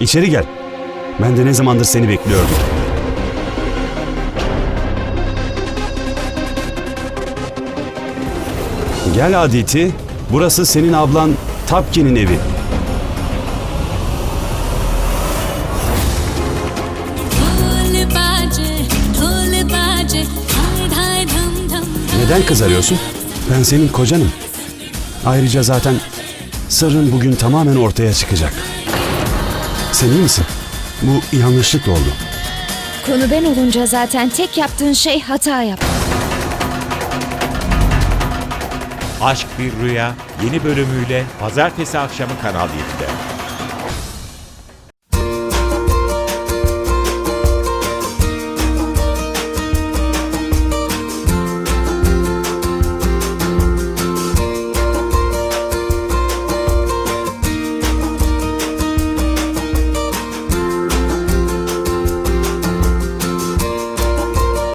İçeri gel. Ben de ne zamandır seni bekliyordum. Gel Aditi. Burası senin ablan Tapkin'in evi. Neden kızarıyorsun? Ben senin kocanım. Ayrıca zaten sarın bugün tamamen ortaya çıkacak.'' Sen iyi misin? Bu yanlışlıkla oldu. Konu ben olunca zaten tek yaptığın şey hata yap. Aşk Bir Rüya yeni bölümüyle pazartesi akşamı Kanal 7'de.